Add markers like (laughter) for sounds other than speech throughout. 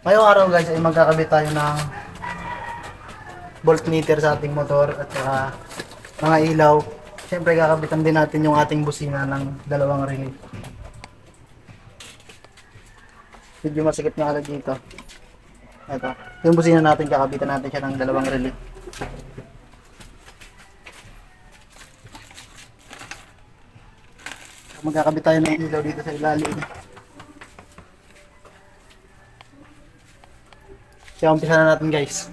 Ngayong araw guys ay magkakabit tayo ng voltmeter sa ating motor at saka mga ilaw. Siyempre kakabitan din natin yung ating busina ng dalawang relay. Medyo masikip nga agad dito. Ito. Yung busina natin kakabitan natin siya ng dalawang relay. Magkakabit tayo ng ilaw dito sa ilalim. Kaya umpisa na natin guys.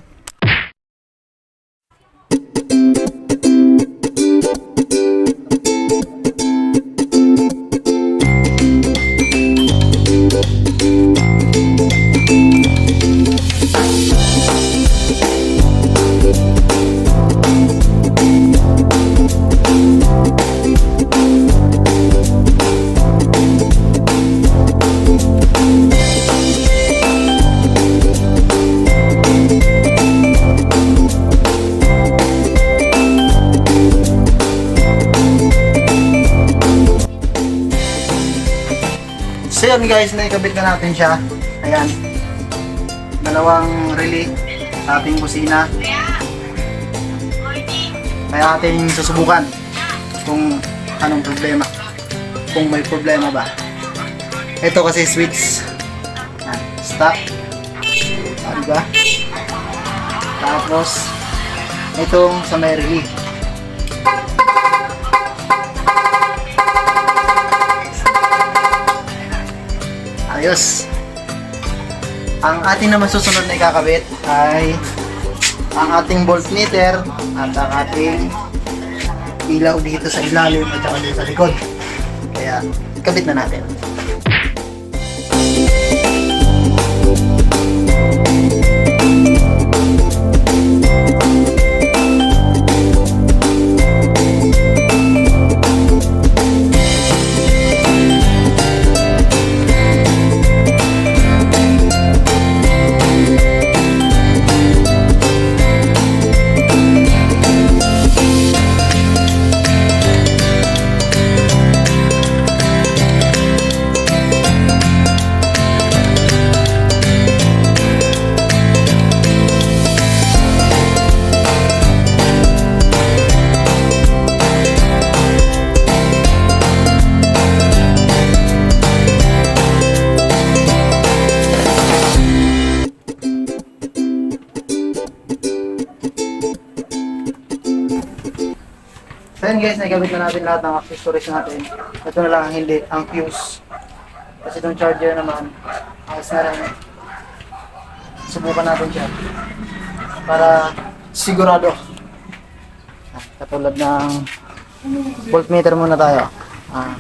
So yun guys, naikabit na natin siya. Ayan. Dalawang relay sa ating busina. Kaya ating susubukan kung anong problema. Kung may problema ba. Ito kasi switch. Ayan. Stop. Ah, diba? Tapos, itong sa may relay. Ayos. Ang ating naman susunod na ikakabit ay ang ating voltmeter at ang ating ilaw dito sa ilalim at saka dito sa likod. Kaya, ikabit na natin. So yun guys, nagamit na natin lahat ng accessories natin. Ito na lang ang hindi, ang fuse. Kasi itong charger naman, ayos na rin. Subukan natin siya. Para sigurado. Ah, Katulad ng voltmeter muna tayo. Ah,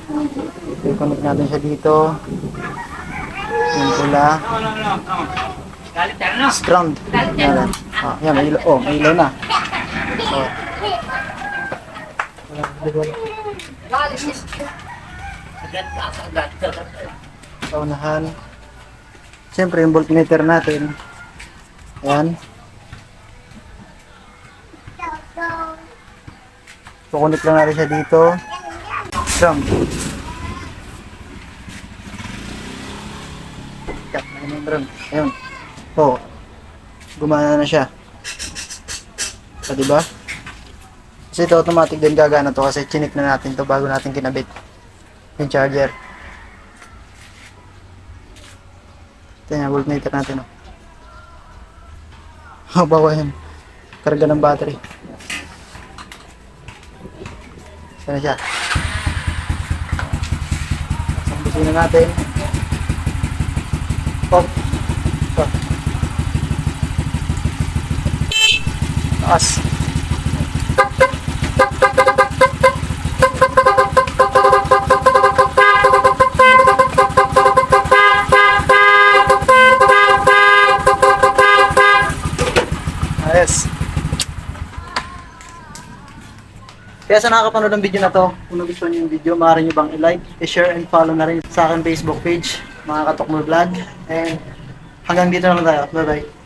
i-connect natin siya dito. Yung pula. Ground. Yan. Ah, yan, may ilaw. Oh, may ilaw na. So, sa unahan. Siyempre, yung voltmeter natin. Ayan. Kukunik lang natin siya dito. Strum. Cut na yung drum. Ayun. Oo. Gumana na siya. So, diba? Kasi ito automatic din gagana to kasi chinik na natin to bago natin kinabit yung charger. Ito yung voltmeter natin. Oh. (laughs) Habawa yan. Karga ng battery. Sana siya. Ang busina natin. Pop. Pop. Taas. Ayos. Kaya sa nakakapanood ng video na to, kung nagustuhan niyo yung video, maaari niyo bang i-like, i-share, and follow na rin sa akin Facebook page, mga Katok Mo Vlog. And hanggang dito na lang tayo. Bye-bye.